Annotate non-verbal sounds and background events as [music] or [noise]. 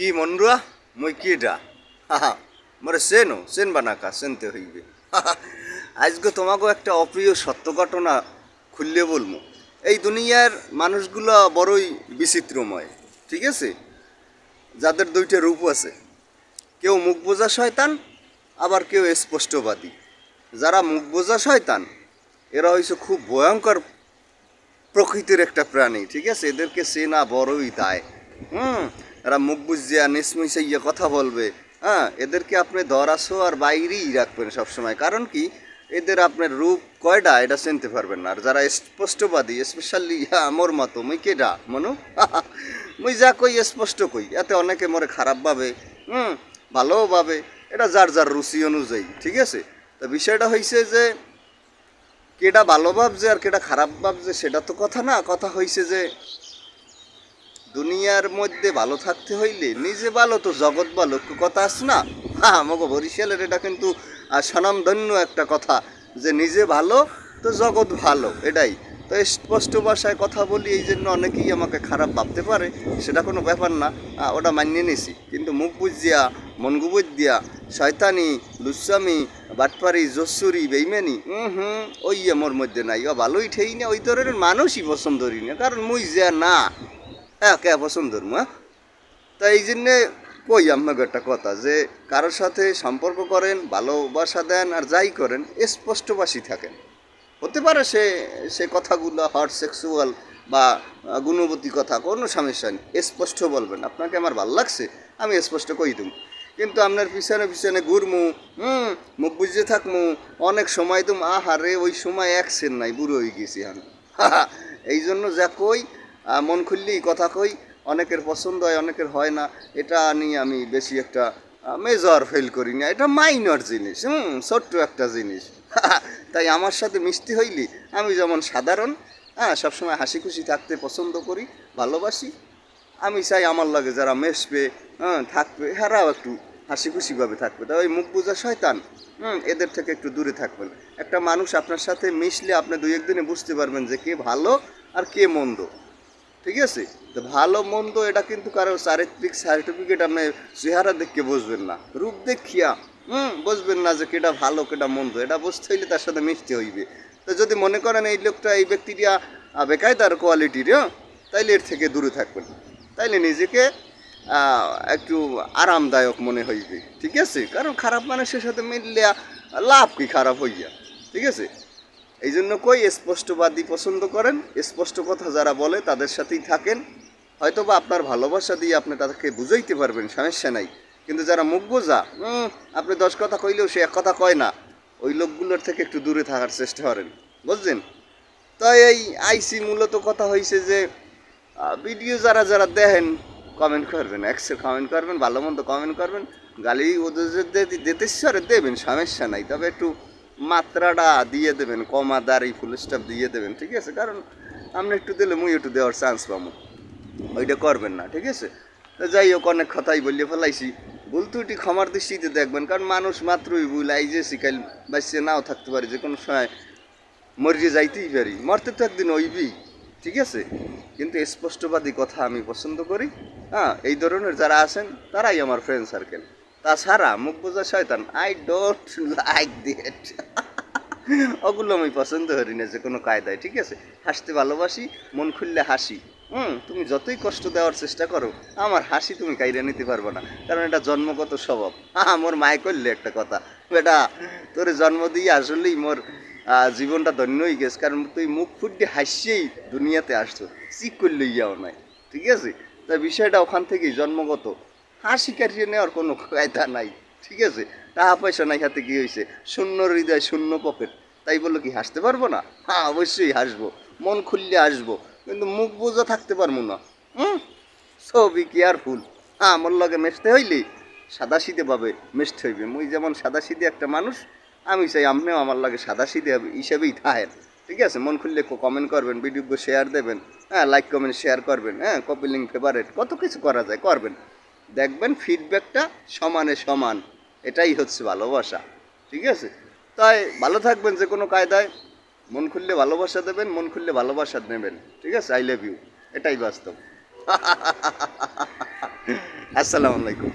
কি মনরুয়া মই কিটা হাহা মরে সেনো সেন বানাকা সেনতে হইবে। আজকে তোমাকে একটা অপ্রিয় সত্য ঘটনা খুললে বলব এই দুনিয়ার মানুষগুলো বড়ই বিচিত্রময়, ঠিক আছে? যাদের দুইটা রূপ আছে। কেউ মুখ বোঝা শয়তান, আবার কেউ স্পষ্টবাদী। যারা মুখ বোঝা শয়তান, এরা হয়েছে খুব ভয়ঙ্কর প্রকৃতির একটা প্রাণী, ঠিক আছে? এদেরকে চেনা বড়ই দায়। হুম এরা মুখ বুঝিয়া নিসমিসাইয়া কথা বলবে। হ্যাঁ এদেরকে আপনি ধরাছো আর বাইরেই রাখবেন সবসময়। কারণ কি? এদের আপনার রূপ কয়টা এটা চিনতে পারবেন না। আর যারা স্পষ্টবাদী স্পেশালি আমার মতো, মুই কেডা? মনু? [laughs] মুই যা কই স্পষ্ট কই। এতে অনেকে মরে খারাপ ভাবে, হুম, ভালোও ভাবে। এটা যার যার রুচি অনুযায়ী, ঠিক আছে? তো বিষয়টা হয়েছে যে কেটা ভালো ভাবছে আর কেটা খারাপ ভাবছে, সেটা তো কথা না। কথা হইছে যে দুনিয়ার মধ্যে ভালো থাকতে হইলে নিজে ভালো তো জগৎ ভালো, একটু কথা আছে না? হ্যাঁ আমাকে বরিশালের এটা কিন্তু স্বনামধন্য একটা কথা যে নিজে ভালো তো জগৎ ভালো, এটাই। তো স্পষ্ট ভাষায় কথা বলি, এই জন্য অনেকেই আমাকে খারাপ ভাবতে পারে, সেটা কোনো ব্যাপার না ওটা মানিয়ে নিছি। কিন্তু মুখ বুঝিয়া মনগুবুজ দিয়া শয়তানি লুসামি বাটপারি, জসুরি, বেইমানি হুম হুম, ওই আমার মধ্যে নাই। ও ভালোই ঠেই না, ওই ধরনের মানুষই পছন্দ করি না, কারণ মুই যে না হ্যাঁ কে পছন্দ মা তা এই জন্যে কই আপনাকে একটা কথা যে, কারোর সাথে সম্পর্ক করেন, ভালোবাসা দেন আর যাই করেন স্পষ্টবাসী থাকেন। হতে পারে সে সে কথাগুলো হট সেক্সুয়াল বা গুণবতী কথা, কোনো সমস্যা নেই। স্পষ্ট বলবেন, আপনাকে আমার ভালো লাগছে, আমি স্পষ্ট কই দিম। কিন্তু আপনার পিছনে পিছনে ঘুরমু, হুম, মুখ বুঝে থাকমু, অনেক সময় তুম আহারে, ওই সময় এক সেন নাই, বুড়ো হয়ে গেছি আমি। [laughs] এই জন্য যা কই মন খুললেই কথা কই, অনেকের পছন্দ হয়, অনেকের হয় না, এটা নিয়ে আমি বেশি একটা মেজর ফেল করি না। এটা মাইনর জিনিস, হুম, ছোট্ট একটা জিনিস। [laughs] তাই আমার সাথে মিষ্টি হইলি, আমি যেমন সাধারণ হ্যাঁ সবসময় হাসি খুশি থাকতে পছন্দ করি, ভালোবাসি। আমি চাই আমার লাগে যারা মেশবে হ্যাঁ থাকবে হেরাও একটু হাসি খুশিভাবে থাকবে। তাই ওই মুখ বোঝা শয়তান, হুম, এদের থেকে একটু দূরে থাকবেন। একটা মানুষ আপনার সাথে মিশলে আপনি দুই একদিনে বুঝতে পারবেন যে কে ভালো আর কে মন্দ। ঠিক আছে? তো ভালো, মন্দ, এটা কিন্তু কারও চারিত্রিক সার্টিফিকেট আপনি চেহারা দেখে বুঝবেন না। রূপ দেখিয়া, হুম, বুঝবেন না যে কেটা ভালো, কেটা মন্দ। এটা বুঝতে হইলে তার সাথে মিশতে হইবে। তো যদি মনে করেন এই লোকটা, এই ব্যক্তিটা বেকায়দার কোয়ালিটির হ্যাঁ তাইলে এর থেকে দূরে থাকবেন। তাইলে নিজেকে একটু আরামদায়ক মনে হইবে। ঠিক আছে? কারণ খারাপ মানুষের সাথে মিললে লাভ কি খারাপ হইয়া? ঠিক আছে? এই জন্য কই স্পষ্টবাদী পছন্দ করেন, স্পষ্ট কথা যারা বলে তাদের সাথেই থাকেন। হয়তো বা আপনার ভালোবাসা দিয়ে আপনি তাদেরকে বুঝাইতে পারবেন, সমস্যা নাই। কিন্তু যারা মুখ বোঝা আপনি দশ কথা কইলেও সে এক কথা কয় না। ওই লোকগুলোর থেকে একটু দূরে থাকার চেষ্টা করেন বুঝলেন তাই এই আইসি মূলত কথা হয়েছে যে ভিডিও যারা যারা দেখেন কমেন্ট করবেন একসে কমেন্ট করবেন, ভালো মন্দ কমেন্ট করবেন, গালি ওদের দিতে দেবেন, সমস্যা নাই। তবে একটু মাত্রাটা দিয়ে দেবেন, কমা দাঁড়ি ফুল স্টপ দিয়ে দেবেন, ঠিক আছে? কারণ আপনি একটু দিলে মুই একটু দেওয়ার চান্স পাবো। ওইটা করবেন না, ঠিক আছে? তো যাই হোক, অনেক কথাই বললে ফেলাইছি। ভুল ত্রুটি ক্ষমার দৃষ্টিতে দেখবেন, কারণ মানুষ মাত্রই ভুল, এই যে শিকাইল বাঁচছে, নাও থাকতে পারে, যে কোনো সময় মরিয়ে যাইতেই পারি। মরতে তো একদিন ওইবি ঠিক আছে? কিন্তু স্পষ্টবাদী কথা আমি পছন্দ করি। হ্যাঁ এই ধরনের যারা আছেন, তারাই আমার ফ্রেন্ড সার্কেল তাছাড়া মুখ বোঝা শয়তান আই ডোন্ট লাইক দিট ওগুলো আমি পছন্দ করি না যে কোনো কায়দায়, ঠিক আছে? হাসতে ভালোবাসি, মন খুললে হাসি। হুম, তুমি যতই কষ্ট দেওয়ার চেষ্টা করো, আমার হাসি তুমি কাইরে নিতে পারবে না। কারণ এটা জন্মগত স্বভাব। মোর মায় করলে একটা কথা। বেটা, তোর জন্ম দিয়ে আসলেই মোর জীবনটা ধন্য হয়ে গেছে, কারণ তুই মুখ ফুটে হাসিয়েই দুনিয়াতে আসছো। চিক করলে ইয়াও নাই, ঠিক আছে? তা বিষয়টা ওখান থেকেই জন্মগত। হাসি কাটিয়ে নেওয়ার কোনো কায়দা নাই, ঠিক আছে? টাকা পয়সা নাই হাতে কি হয়েছে শূন্য হৃদয়, শূন্য পকেট। তাই বলল কি, হাসতে পারব না? হ্যাঁ অবশ্যই হাসবো। মন খুললে আসব কিন্তু মুখ বোঝা থাকতে পারব না। হুম? সবই কেয়ারফুল হ্যাঁ আমার লগে মেশতে হইলে সাদা সিধে পাবে মেশতে হইবে। মুই যেমন সাদা সিধে একটা মানুষ, আমি চাই আপনিও আমার লাগে সাদা সিধে হিসেবেই থাকেন। ঠিক আছে? মন খুললে কমেন্ট করবেন ভিডিও শেয়ার দেবেন। হ্যাঁ লাইক কমেন্ট শেয়ার করবেন। হ্যাঁ কপি লিঙ্ক ফেভারেট কত কিছু করা যায়, করবেন। দেখবেন ফিডব্যাকটা সমানে সমান। এটাই হচ্ছে ভালোবাসা, ঠিক আছে? তাই ভালো থাকবেন যে কোনো কায়দায়। মন খুললে ভালোবাসা দেবেন, মন খুললে ভালোবাসা নেবেন, ঠিক আছে? আই লাভ ইউ এটাই বাস্তব। [laughs] আসসালামু আলাইকুম।